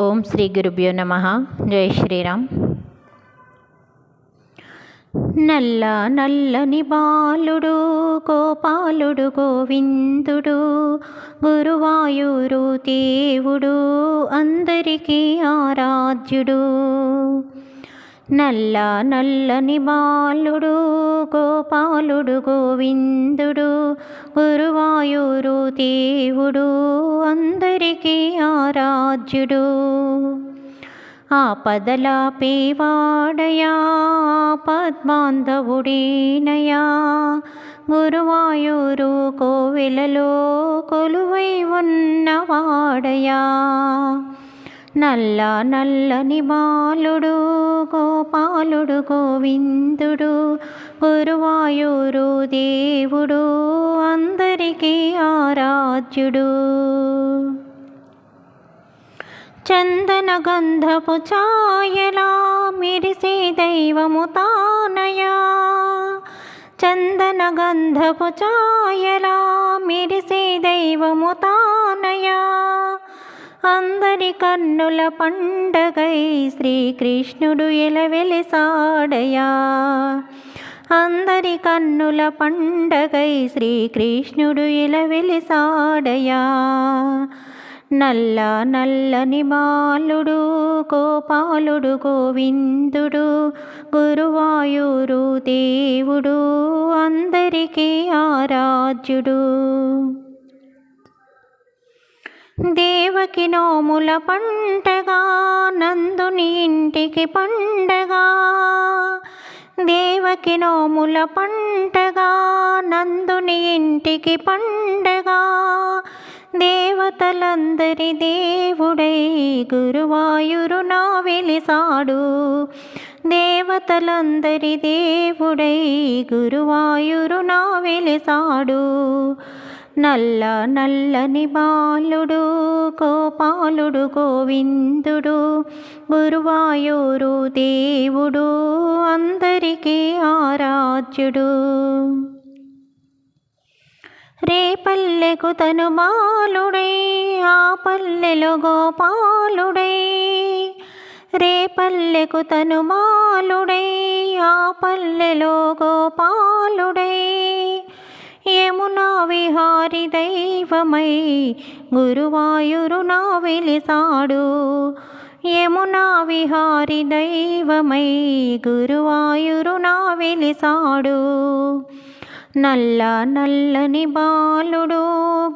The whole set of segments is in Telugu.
ఓం శ్రీ గురుభ్యో నమ. జై శ్రీరామ్. నల్ల నల్లని బాలుడు గోపాలుడు గోవిందుడు గురువాయూరు దేవుడు అందరికీ ఆరాధ్యుడు. నల్ల నల్లని బాలుడు గోపాలుడు గోవిందుడు గురువాయూరు దేవుడు అందరికీ ఆరాధ్యుడు. ఆపదల పేవాడయా పద్మాంధవుడేనయా గురువాయూరు కోవెలలో కొలువై ఉన్నవాడయా. నల్ల నల్లని బాలుడు గోపాలుడు గోవిందుడు గురువాయూరు దేవుడు అందరికీ ఆరాధ్యుడు. చందన గంధపు ఛాయలా మిరిసే దైవము తానయా. చందన గంధపు ఛాయలా మిరిసే దైవము తానయా. అందరి కన్నుల పండగై శ్రీకృష్ణుడు ఎలవెలిసాడయా. అందరి కన్నుల పండగై శ్రీకృష్ణుడు ఎలవెలిసాడయా. నల్ల నల్లని బాలుడు గోపాలుడు గోవిందుడు గురువాయూరు దేవుడు అందరికీ ఆరాధ్యుడు. దేవకి నోముల పంటగా నందుని ఇంటికి పండగా. దేవకి నోముల పంటగా నందుని ఇంటికి పండగా. దేవతలందరి దేవుడై గురువాయురు నా వెలిసాడు. దేవతలందరి దేవుడై గురువాయురు నా వెలిసాడు. నల్ల నల్లని బాలుడు గోపాలుడు గోవిందుడు గురువాయూరు దేవుడు అందరికీ ఆరాధ్యుడు. రేపల్లెకు తను బాలుడై ఆ పల్లెలో గోపాలుడై. రేపల్లెకు తను బాలుడై ఆ పల్లెలో గోపాలుడై. యమునా విహారి దైవమై? గురువాయురు నా వెలిసాడు. యమునా విహారి దైవమై? గురువాయురు నా వెలిసాడు. నల్ల నల్లని బాలుడు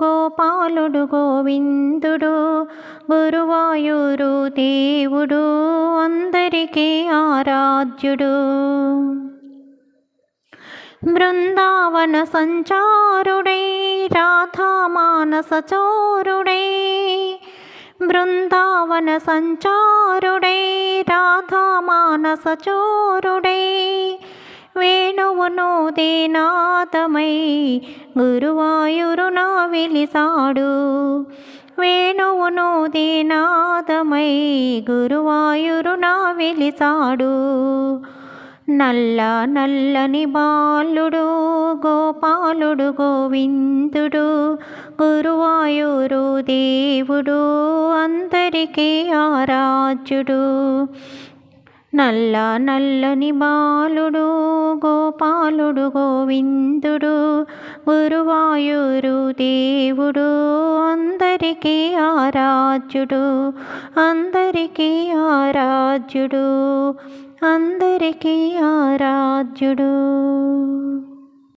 గోపాలుడు గోవిందుడు గురువాయూరు దేవుడు అందరికీ ఆరాధ్యుడు. బృందావన సంచారుడే రాధా మానస బృందావన సంచారుడే రాధా మానస చోరుడై వేణువును దేనాదమై గురువాయురు నా వెలిసాడు వేణువును దేనాదమై గురువాయురు నా వెలిసాడు నల్ల నల్లని బాలుడు గోపాలుడు గోవిందుడు గురువాయూరు దేవుడు అందరికీ ఆరాధ్యుడు. నల్ల నల్లని బాలుడు గోపాలుడు గోవిందుడు గురువాయూరు దేవుడు అందరికీ ఆరాధ్యుడు అందరికీ ఆరాధ్యుడు అందరికీ ఆరాధ్యుడు.